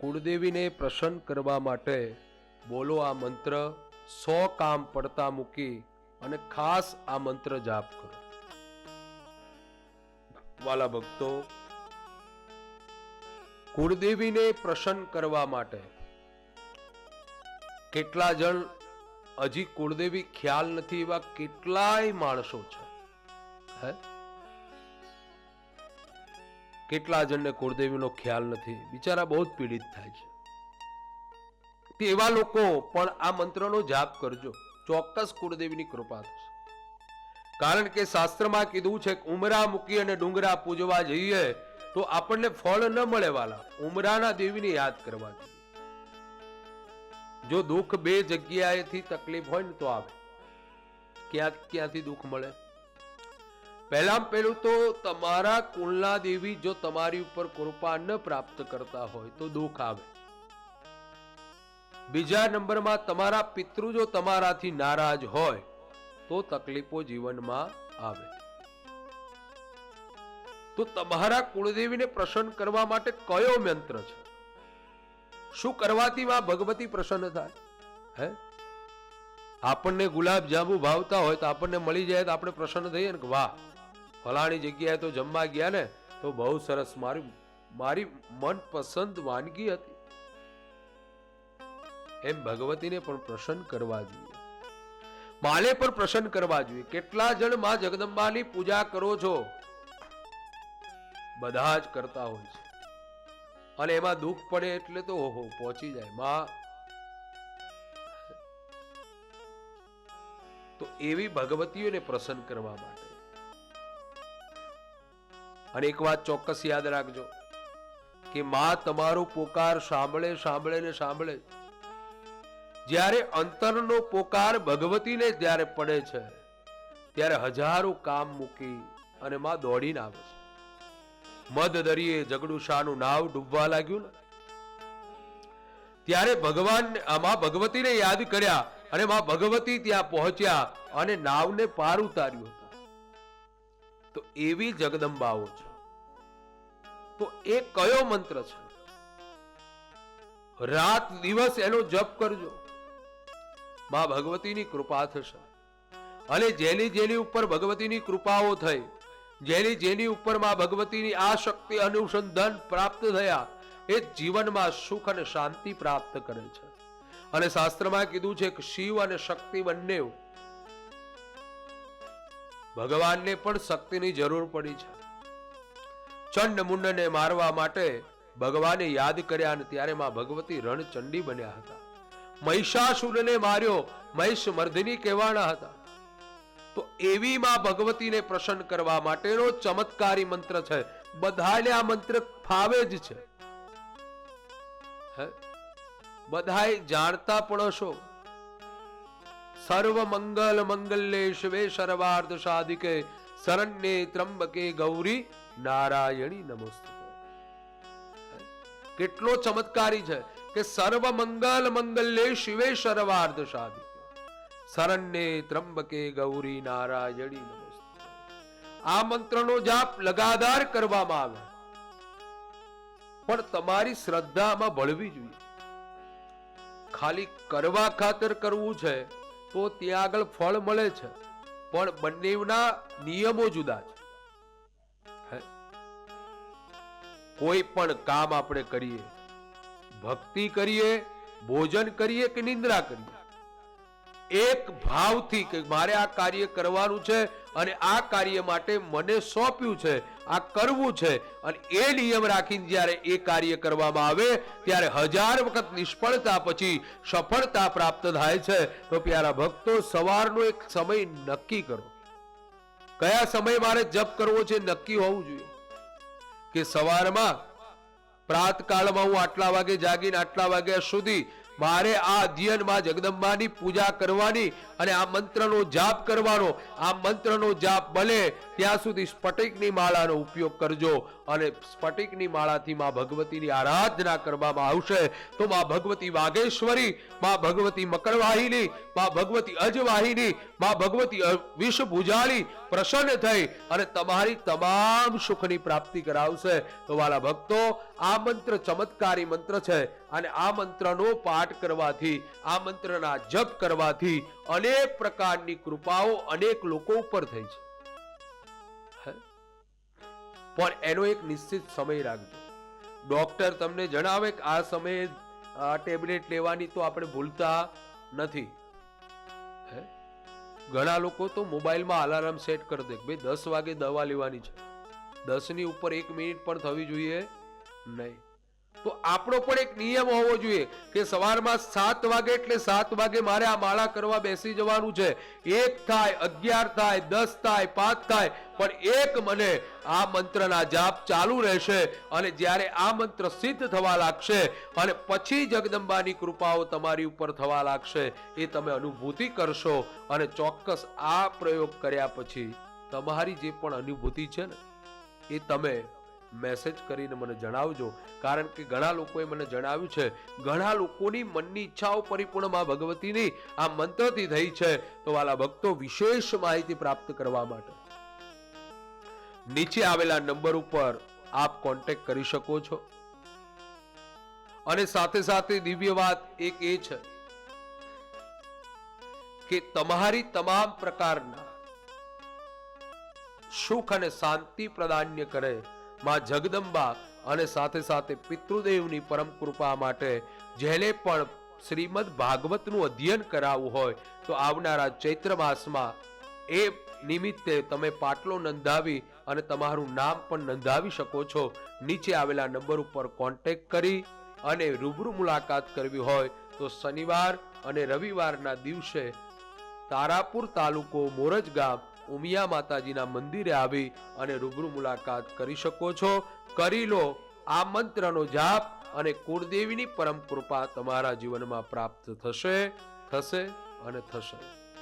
કુળદેવીને પ્રસન્ન કરવા માટે બોલો આ મંત્ર, સો કામ પડતા મૂકી અને ખાસ આ મંત્ર જાપ કરો. વાલા ભક્તો, કુળદેવીને પ્રસન્ન કરવા માટે કેટલા જણ, હજી કુળદેવી ખ્યાલ નથી એવા કેટલાય માણસો છે. હે? કેટલા જણને કુળદેવીનો ખ્યાલ નથી. બિચારા બહુ જ પીડિત થાય છે. એવા લોકો પણ આ મંત્રનો જાપ કરજો. ચોક્કસ કુળદેવીની કૃપા થશે. કારણ કે શાસ્ત્રમાં કીધું છે કે ઉમરા મૂકી અને ડુંગરા પૂજવા જઈએ તો આપણને ફળ ન મળે વાલા. ઉમરાના દેવીને યાદ કરવા જોઈએ. જો દુઃખ બે જગ્યાએથી તકલીફ હોય ને તો આવે. ક્યાં ક્યાંથી દુઃખ મળે? પહેલામાં પહેલું તો તમારા કુલના દેવી જો તમારી ઉપર કૃપા ન પ્રાપ્ત કરતા હોય તો દુઃખ આવે. બીજા નંબરમાં તમારા પિતૃ જો તમારાથી નારાજ હોય તો તકલીફો જીવનમાં આવે. તો તમારા કુળદેવીને પ્રસન્ન કરવા માટે કયો મંત્ર છે? શું કરવાથી માં ભગવતી પ્રસન્ન થાય? હે? આપણને ગુલાબ જાંબુ ભાવતા હોય તો આપણને મળી જાય તો આપણે પ્રસન્ન થઈએ ને વાહ. ફલાણી જગ્યાએ તો જમવા ગયા ને, તો બહુ સરસ મારી મારી મનપસંદ વાનગી હતી. એમ ભગવતીને પણ પ્રસન્ન કરવા જોઈએ. માલે પણ પ્રસન્ન કરવા જોઈએ. કેટલા જણમાં જગદંબાની પૂજા કરો છો? બધા જ કરતા હોય છે. અને એમાં દુઃખ પડે એટલે તો ઓહો, પહોંચી જાય. માં. તો એવી ભગવતીઓને પ્રસન્ન કરવા માટે. અને એક વાત ચોક્કસ યાદ રાખજો કે માં તમારો પોકાર સાંભળે સાંભળે ને સાંભળે જ્યારે અંતરનો પોકાર ભગવતીને જ્યારે પડે છે, ત્યારે હજારો કામ મૂકી અને માં દોડીને આવે છે. મધ દરિયે જગડુશાનું નાવ ડૂબવા લાગ્યું ને? ત્યારે ભગવાન આમાં ભગવતીને યાદ કર્યા અને માં ભગવતી ત્યાં પહોંચ્યા અને નાવને પાર ઉતાર્યું હતું. તો એવી જગદંબાઓ છે. તો એ કયો મંત્ર છે? રાત દિવસ એનો જપ કરજો. મા ભગવતીની કૃપા થશે. અને જેની જેની ઉપર ભગવતીની કૃપાઓ થઈ, જેની જેની ઉપર મા ભગવતીની આ શક્તિ અનુસંધાન પ્રાપ્ત થયા, એ જીવનમાં સુખ અને શાંતિ પ્રાપ્ત કરે છે. અને શાસ્ત્રમાં કીધું છે કે શિવ અને શક્તિ બંને ભગવાનને પણ શક્તિની જરૂર પડી છે. ચંડ મુંડને મારવા માટે ભગવાને યાદ કર્યા ત્યારે માં ભગવતી રણચંડી બન્યા હતા. મહિષાસુરને માર્યો મહિષ મર્દિની કહેવાના હતા. તો એવી માં ભગવતીને પ્રસન્ન કરવા માટેનો ચમત્કારી મંત્ર છે. બધાને આ મંત્ર ફાવે જ છે. હે? જાણતા પણ હશો. સર્વ મંગલ મંગલ્ય શિવે સર્વાર્ધ સાધિકે, શરણ્યે ત્રંબકે ગૌરી નારાયણી નમસ્તે. કેટલો ચમત્કારી છે કે સર્વ મંગલ મંગલ્ય શિવે સર્વાર્ધ સાધિકે શરણ્ય ત્રંબકે ગૌરી નારાયણી નમસ્તે. આ મંત્રનો જાપ લગાદાર કરવામાં આવે. પણ તમારી શ્રદ્ધામાં ભળવી જોઈએ. ખાલી કરવા ખાતર કરવું છે તો ત્યાં આગળ ફળ મળે છે. પણ બંનેના નિયમો જુદા છે. કોઈ પણ કામ આપણે કરીએ, ભક્તિ કરીએ, ભોજન કરીએ કે નિંદ્રા કરીએ, એક ભાવથી કે મારે આ કાર્ય કરવાનું છે અને આ કાર્ય માટે મને સોંપ્યું છે, આ કરવું છે, અને એ નિયમ રાખીને જ્યારે એ કાર્ય કરવામાં આવે, ત્યારે હજાર વખત નિષ્ફળતા પછી સફળતા પ્રાપ્ત થાય છે. તો પ્યારા ભક્તો, સવારનો એક સમય નક્કી કરો. કયા સમય મારે જપ કરવો છે નક્કી હોવું જોઈએ. કે સવારમાં પ્રાતકાળમાં હું આટલા વાગે જાગીને આટલા વાગ્યા સુધી મારે આ અધ્યયનમાં જગદંબાની પૂજા કરવાની અને આ મંત્રનો જાપ કરવાનો. આ મંત્રનો જાપ બને ત્યાં સુધી સ્ફટિકની માળાનો ઉપયોગ કરજો અને સ્ફટિકની માળાથી માં ભગવતીની આરાધના કરવામાં આવશે. તો માં ભગવતી વાઘેશ્વરી, માં ભગવતી મકરવાહિની, માં ભગવતી અજવાહિની, માં ભગવતી વિષ વિષભુજાળી પ્રસન્ન થઈ અને તમારી તમામ સુખની પ્રાપ્તિ કરાવશે. તો વાલા ભક્તો, આ મંત્ર ચમત્કારી મંત્ર છે અને આ મંત્રનો પાઠ કરવાથી આ મંત્રના જપ કરવાથી અનેક પ્રકારની કૃપાઓ અનેક લોકો ઉપર થઈ છે. પણ એનો એક નિશ્ચિત સમય રાખજો. ડોક્ટર તમને જણાવે કે આ સમયે, આ ટેબ્લેટ લેવાની તો આપણે ભૂલતા નથી. હે? ઘણા લોકો તો મોબાઈલમાં અલાર્મ સેટ કરી દે ભાઈ દસ વાગે દવા લેવાની છે. દસની ઉપર એક મિનિટ પણ થવી જોઈએ નહીં. તો આપણો પણ એક નિયમ હોવો જોઈએ કે સવારમાં સાત વાગે એટલે સાત વાગે મારે આ માળા કરવા બેસી જવાનું છે. એક થાય, અગિયાર થાય, દસ થાય, પાંચ થાય, પણ એક મને આ મંત્રના જાપ ચાલુ રહેશે અને જ્યારે આ મંત્ર સિદ્ધ થવા લાગશે અને પછી જગદંબાની કૃપાઓ તમારી ઉપર થવા લાગશે, એ તમે અનુભૂતિ કરશો અને ચોક્કસ આ પ્રયોગ કર્યા પછી તમારી જે પણ અનુભૂતિ છે ને, એ તમે મેસેજ કરીને મને જણાવજો. કારણ કે ઘણા લોકોએ મને જણાવ્યું છે, ઘણા લોકોની મનની ઈચ્છાઓ પરિપૂર્ણમાં ભગવતીની આ મંત્રથી થઈ છે. તો વાલા ભક્તો, વિશેષ માહિતી પ્રાપ્ત કરવા માટે નીચે આવેલા નંબર ઉપર આપ કોન્ટેક્ટ કરી શકો છો. અને સાથે સાથે દિવ્ય વાત એક એ છે કે તમારી તમામ પ્રકારના સુખ અને શાંતિ પ્રદાન્ય કરે માં જગદંબા અને સાથે સાથે પિતૃદેવની પરમ કૃપા માટે જેને પણ શ્રીમદ ભાગવતનું અધ્યયન કરાવવું હોય તો આવનારા ચૈત્ર માસમાં એ નિમિત્તે તમે પાટલો નોંધાવી અને તમારું નામ પણ નોંધાવી શકો છો. નીચે આવેલા નંબર ઉપર કોન્ટેક્ટ કરી અને રૂબરૂ મુલાકાત કરવી હોય તો શનિવાર અને રવિવારના દિવસે તારાપુર તાલુકો મોરજ ગામ ઉમિયા માતાજીના મંદિરે આવી અને રૂબરૂ મુલાકાત કરી શકો છો. કરી લો. આ મંત્રનો જાપ અને કુળદેવીની પરમ કૃપા તમારા જીવનમાં પ્રાપ્ત થશે થશે અને થશે.